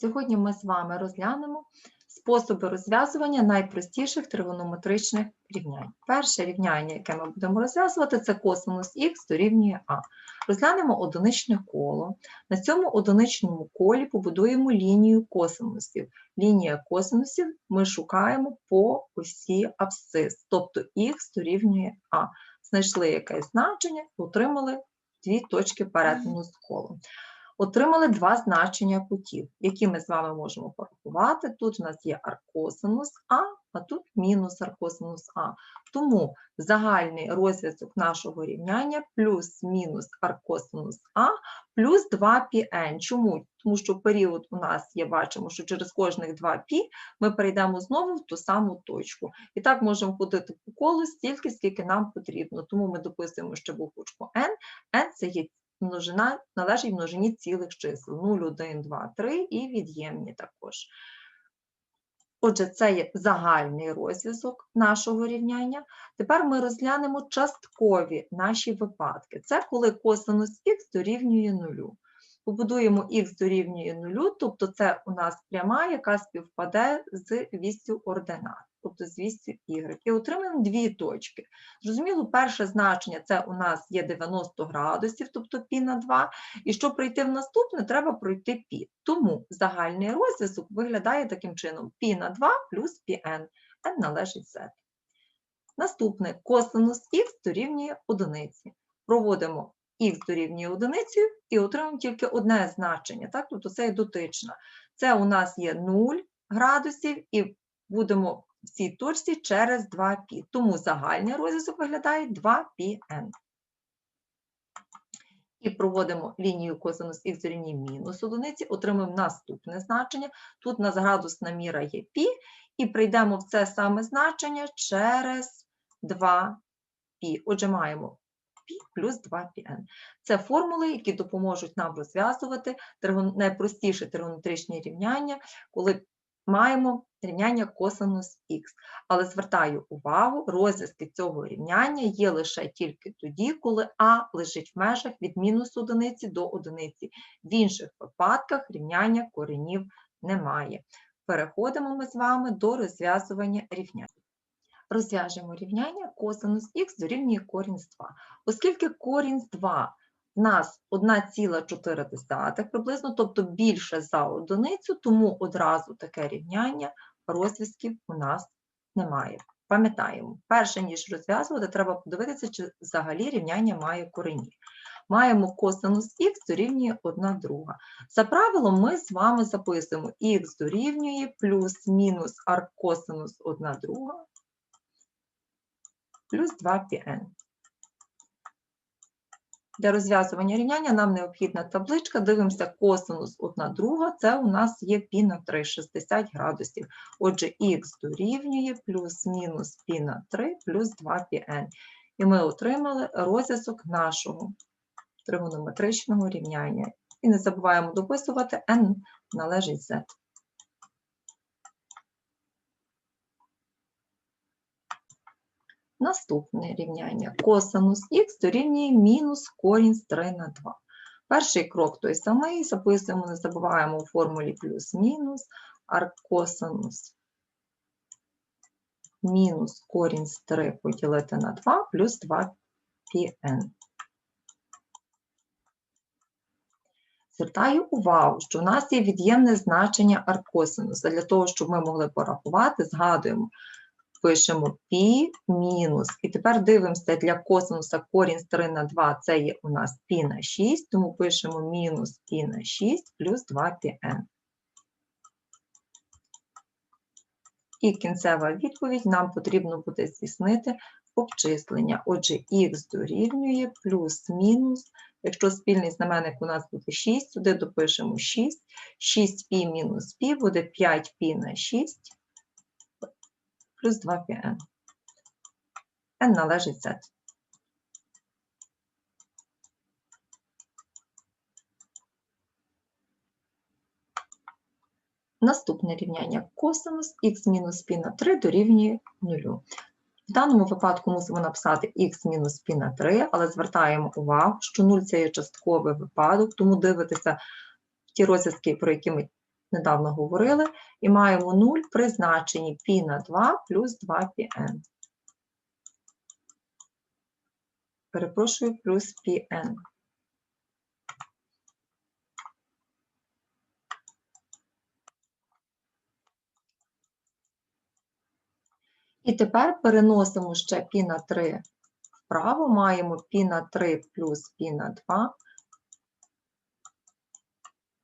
Сьогодні ми з вами розглянемо способи розв'язування найпростіших тригонометричних рівнянь. Перше рівняння, яке ми будемо розв'язувати, це косинус х дорівнює а. Розглянемо одиничне коло. На цьому одиничному колі побудуємо лінію косинусів. Лінія косинусів ми шукаємо по осі абсцис, тобто х дорівнює а. Знайшли якесь значення, отримали дві точки перетину з колом отримали два значення кутів, які ми з вами можемо порахувати. Тут у нас є аркосинус А, а тут мінус аркосинус А. Тому загальний розв'язок нашого рівняння плюс-мінус аркосинус А плюс 2πn. Чому? Тому що період у нас є, бачимо, що через кожних 2π ми перейдемо знову в ту саму точку. І так можемо ходити по колу стільки, скільки нам потрібно. Тому ми дописуємо ще буквочку n. n – це є множина належить множині цілих чисел 0, 1, 2, 3 і від'ємні також. Отже, це є загальний розв'язок нашого рівняння. Тепер ми розглянемо часткові наші випадки. Це коли косинус х дорівнює 0. Побудуємо х дорівнює 0, тобто це у нас пряма, яка співпаде з вістю ординат тобто з вістю y, і отримаємо дві точки. Зрозуміло, перше значення це у нас є 90 градусів, тобто π на 2, і щоб пройти в наступне, треба пройти π. Тому загальний розв'язок виглядає таким чином: π на 2 плюс πn, n належить z. Наступне косинус х дорівнює одиниці. Проводимо х дорівнює одиницю і отримуємо тільки одне значення, так? тобто це є дотична. Це у нас є 0 градусів, і будемо в цій точці через 2π. Тому загальний розв'язок виглядає 2πn. І проводимо лінію косинус х дорівнює мінус одиниці, отримуємо наступне значення. Тут у нас градусна міра є π, і прийдемо в це саме значення через 2π. Отже, маємо π плюс 2πn. Це формули, які допоможуть нам розв'язувати найпростіші тригонометричні рівняння, коли маємо рівняння косинус х. Але звертаю увагу, розв'язки цього рівняння є лише тільки тоді, коли а лежить в межах від мінус одиниці до одиниці. В інших випадках рівняння коренів немає. Переходимо ми з вами до розв'язування рівняння. Розв'яжемо рівняння косинус х дорівнює корінь з 2. Оскільки корінь з 2 в нас 1,4 приблизно, тобто більше за одиницю, тому одразу таке рівняння розв'язків у нас немає. Пам'ятаємо, перше, ніж розв'язувати, треба подивитися, чи взагалі рівняння має корені. Маємо косинус х дорівнює 1 друга. За правилом, ми з вами записуємо х дорівнює плюс-мінус аркосинус 1 друга плюс 2πn. Для розв'язування рівняння нам необхідна табличка, дивимося косинус 1 друга, це у нас є пі на 3, 60 градусів. Отже, х дорівнює плюс-мінус пі на 3 плюс 2 πn І ми отримали розв'язок нашого тригонометричного рівняння. І не забуваємо дописувати n належить z. Наступне рівняння косинус х дорівнює мінус корінь з 3 на 2. Перший крок той самий, записуємо, не забуваємо у формулі плюс-мінус, аркосинус мінус корінь з 3 поділити на 2 плюс 2 πn. Звертаю увагу, що у нас є від'ємне значення аркосинуса. Для того, щоб ми могли порахувати, згадуємо, пишемо π мінус. І тепер дивимося для косинуса корінь з 3 на 2, це є у нас π на 6, тому пишемо мінус π на 6 плюс 2πn. І кінцева відповідь нам потрібно буде здійснити обчислення. Отже, х дорівнює плюс-мінус. Якщо спільний знаменник у нас буде 6, сюди допишемо 6, 6π мінус π буде 5π на 6 плюс 2πn. n належить Z. Наступне рівняння косинус х мінус пі на 3 дорівнює 0. В даному випадку мусимо написати х мінус пі на 3, але звертаємо увагу, що 0 це є частковий випадок, тому дивитися ті розв'язки, про які ми недавно говорили, і маємо 0 при значенні π на 2 плюс 2πn. Перепрошую, плюс πn. І тепер переносимо ще π на 3 вправо, маємо π на 3 плюс π на 2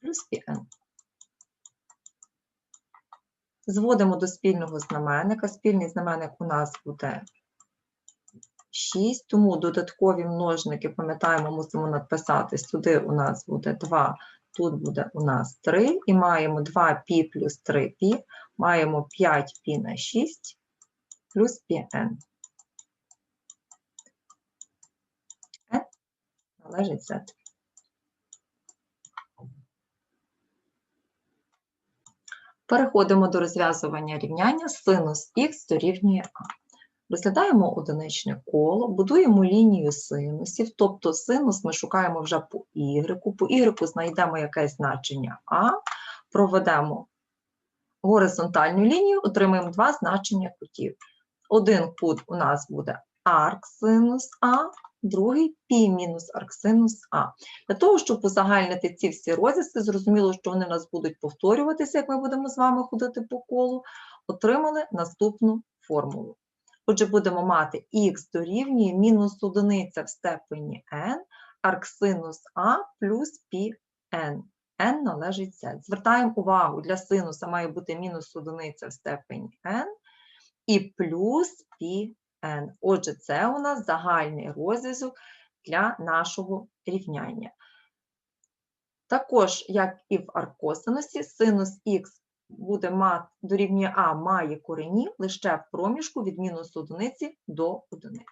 плюс πn. Зводимо до спільного знаменника. Спільний знаменник у нас буде 6, тому додаткові множники, пам'ятаємо, мусимо надписати. Сюди у нас буде 2, тут буде у нас 3, і маємо 2π плюс 3π, маємо 5π на 6 плюс πn. n належить z. Переходимо до розв'язування рівняння синус х дорівнює а. Розглядаємо одиничне коло, будуємо лінію синусів, тобто синус ми шукаємо вже по y, по y знайдемо якесь значення а, проведемо горизонтальну лінію, отримаємо два значення кутів. Один кут у нас буде арксинус А, другий пі мінус арксинус А. Для того, щоб узагальнити ці всі розв'язки, зрозуміло, що вони у нас будуть повторюватися, як ми будемо з вами ходити по колу, отримали наступну формулу. Отже, будемо мати х дорівнює мінус одиниця в степені n, арксинус А плюс πn. n належить z. Звертаємо увагу, для синуса має бути мінус одиниця в степені n і плюс πn. Отже, це у нас загальний розв'язок для нашого рівняння. Також, як і в аркосинусі, синус х буде мати дорівнює А має корені лише в проміжку від мінус одиниці до одиниці.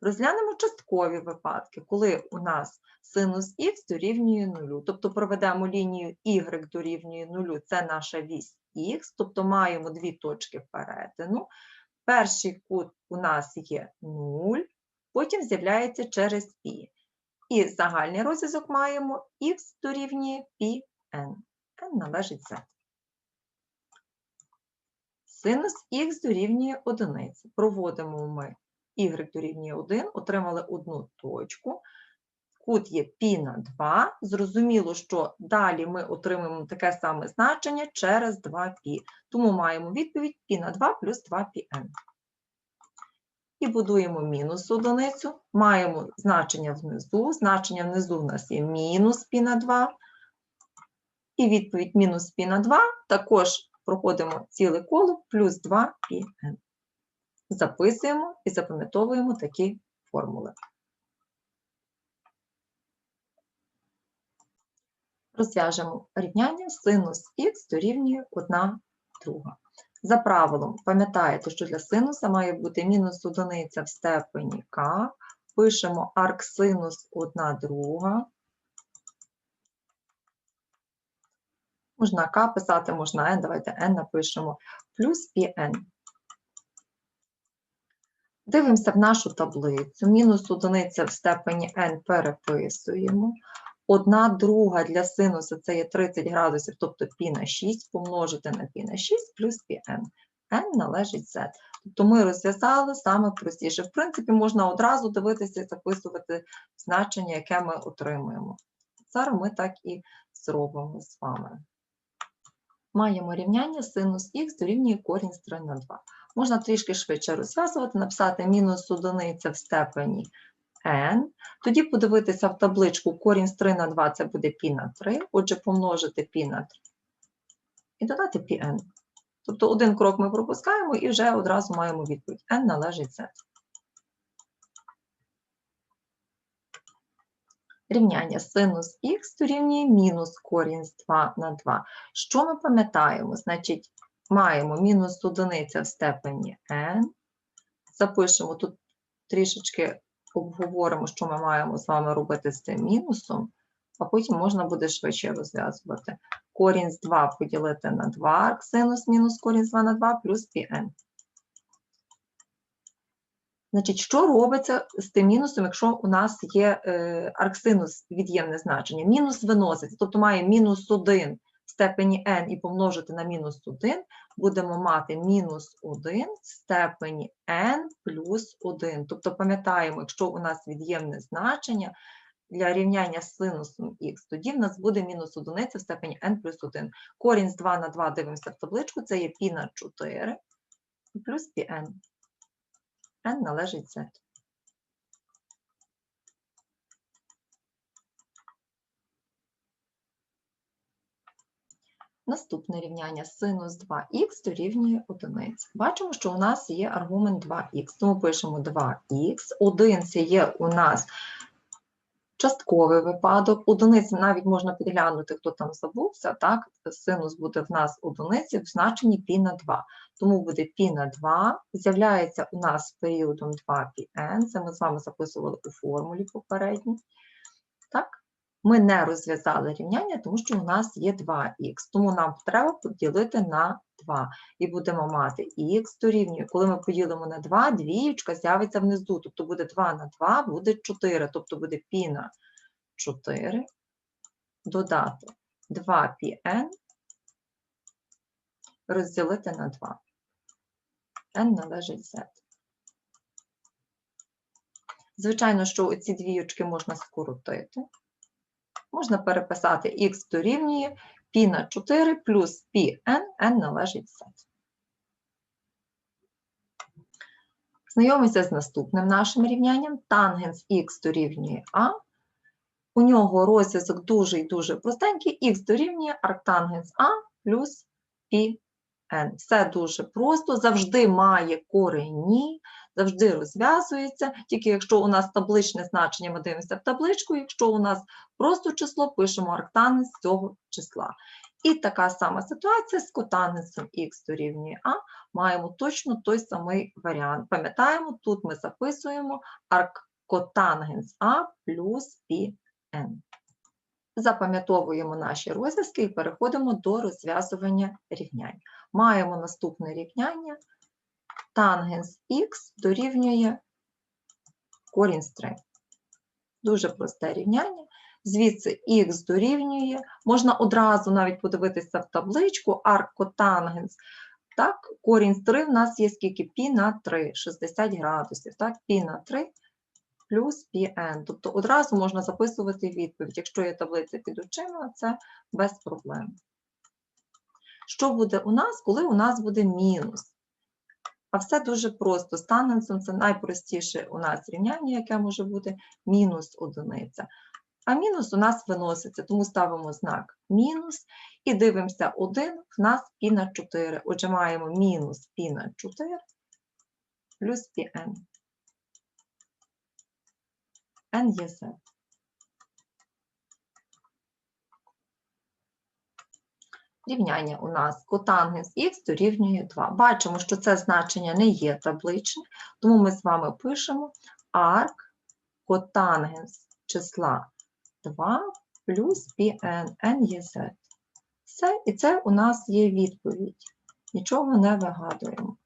Розглянемо часткові випадки, коли у нас синус х дорівнює нулю. Тобто проведемо лінію y дорівнює нулю, це наша вісь х, тобто маємо дві точки перетину. Перший кут у нас є 0, потім з'являється через π. І загальний розв'язок маємо х дорівнює πn. n належить z. Синус х дорівнює 1. Проводимо ми y дорівнює 1, отримали одну точку Кут є π на 2. Зрозуміло, що далі ми отримаємо таке саме значення через 2π. Тому маємо відповідь π на 2 плюс 2πn. І будуємо мінус одиницю. Маємо значення внизу. Значення внизу в нас є мінус π на 2. І відповідь мінус π на 2 також проходимо ціле коло плюс 2 πn. Записуємо і запам'ятовуємо такі формули. Розв'яжемо рівняння синус х дорівнює 1 друга. За правилом, пам'ятаєте, що для синуса має бути мінус одиниця в степені k. Пишемо арксинус 1 друга. Можна k писати, можна n, давайте n напишемо, плюс πn. Дивимося в нашу таблицю. Мінус одиниця в степені n переписуємо. Одна друга для синуса це є 30 градусів, тобто π на 6 помножити на π на 6 плюс пін. N належить Z. Тобто ми розв'язали саме простіше. В принципі, можна одразу дивитися і записувати значення, яке ми отримуємо. Зараз ми так і зробимо з вами. Маємо рівняння синус х дорівнює корінь з 3 на 2. Можна трішки швидше розв'язувати, написати мінус одиниця в степені n. Тоді подивитися в табличку корінь з 3 на 2 це буде π на 3. Отже, помножити π на 3 і додати πn. Тобто один крок ми пропускаємо і вже одразу маємо відповідь. n належить z. Рівняння синус х дорівнює мінус корінь з 2 на 2. Що ми пам'ятаємо? Значить, маємо мінус одиниця в степені n. Запишемо тут трішечки обговоримо, що ми маємо з вами робити з цим мінусом, а потім можна буде швидше розв'язувати. Корінь з 2 поділити на 2, синус мінус корінь з 2 на 2 плюс πn. Значить, що робиться з тим мінусом, якщо у нас є е, арксинус від'ємне значення? Мінус виноситься, тобто має мінус 1 в степені n і помножити на мінус 1, будемо мати мінус 1 в степені n плюс 1. Тобто пам'ятаємо, якщо у нас від'ємне значення для рівняння з синусом х, тоді в нас буде мінус 1 в степені n плюс 1. Корінь з 2 на 2 дивимося в табличку, це є π на 4 плюс πn. n належить z. Наступне рівняння синус 2х дорівнює 1. Бачимо, що у нас є аргумент 2х, тому пишемо 2х. 1 це є у нас частковий випадок. Одиниці навіть можна підглянути, хто там забувся, так? Синус буде в нас одиниці в значенні π на 2. Тому буде π на 2, з'являється у нас періодом 2πn, це ми з вами записували у формулі попередній. Так? Ми не розв'язали рівняння, тому що у нас є 2х, тому нам треба поділити на 2. І будемо мати х дорівнює. Коли ми поділимо на 2, двіючка з'явиться внизу, тобто буде 2 на 2, буде 4, тобто буде π на 4, додати 2πn, розділити на 2. n належить z. Звичайно, що ці двіючки можна скоротити можна переписати х дорівнює π на 4 плюс πn, n належить z. Знайомимося з наступним нашим рівнянням. Тангенс х дорівнює а. У нього розв'язок дуже і дуже простенький, х дорівнює арктангенс а плюс πn. Все дуже просто, завжди має корені, завжди розв'язується, тільки якщо у нас табличне значення, ми дивимося в табличку, якщо у нас просто число, пишемо арктангенс цього числа. І така сама ситуація з котангенсом х дорівнює А, маємо точно той самий варіант. Пам'ятаємо, тут ми записуємо аркотангенс А плюс πn. Запам'ятовуємо наші розв'язки і переходимо до розв'язування рівнянь. Маємо наступне рівняння тангенс х дорівнює корінь з 3. Дуже просте рівняння. Звідси х дорівнює. Можна одразу навіть подивитися в табличку аркотангенс. Так, корінь з 3 в нас є скільки пі на 3, 60 градусів. Так, пі на 3 плюс пі n. Тобто одразу можна записувати відповідь. Якщо є таблиця під очима, це без проблем. Що буде у нас, коли у нас буде мінус? А все дуже просто. Станенсом це найпростіше у нас рівняння, яке може бути мінус одиниця. А мінус у нас виноситься, тому ставимо знак мінус і дивимося 1 в нас пі на 4. Отже, маємо мінус пі на 4 плюс пі n. n є z. Рівняння у нас котангенс х дорівнює 2. Бачимо, що це значення не є табличне, тому ми з вами пишемо арк котангенс числа 2 плюс πn, n є z. Все, і це у нас є відповідь. Нічого не вигадуємо.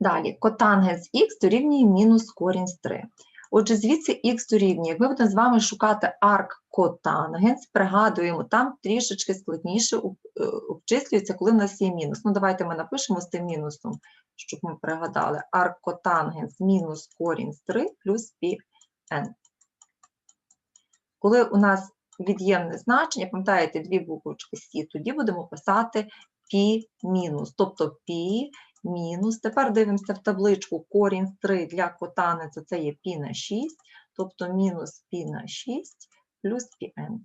Далі, котангенс х дорівнює мінус корінь з 3. Отже, звідси х дорівнює. Як ми будемо з вами шукати арк котангенс, пригадуємо, там трішечки складніше е, обчислюється, коли в нас є мінус. Ну, давайте ми напишемо з тим мінусом, щоб ми пригадали. Арк котангенс мінус корінь з 3 плюс πn. Коли у нас від'ємне значення, пам'ятаєте, дві буквочки Сі, тоді будемо писати π мінус, тобто π мінус. Тепер дивимося в табличку корінь з 3 для котанеця, це є π на 6, тобто мінус π на 6 плюс πn.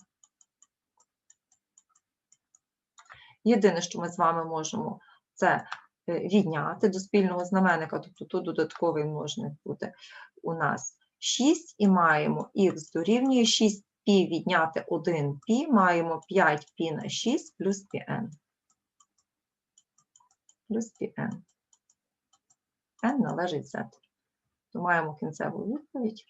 Єдине, що ми з вами можемо, це е, відняти до спільного знаменника, тобто тут додатковий множник буде у нас 6, і маємо х дорівнює 6π відняти 1π, маємо 5π на 6 плюс πn плюс n. n належить z. То маємо кінцеву відповідь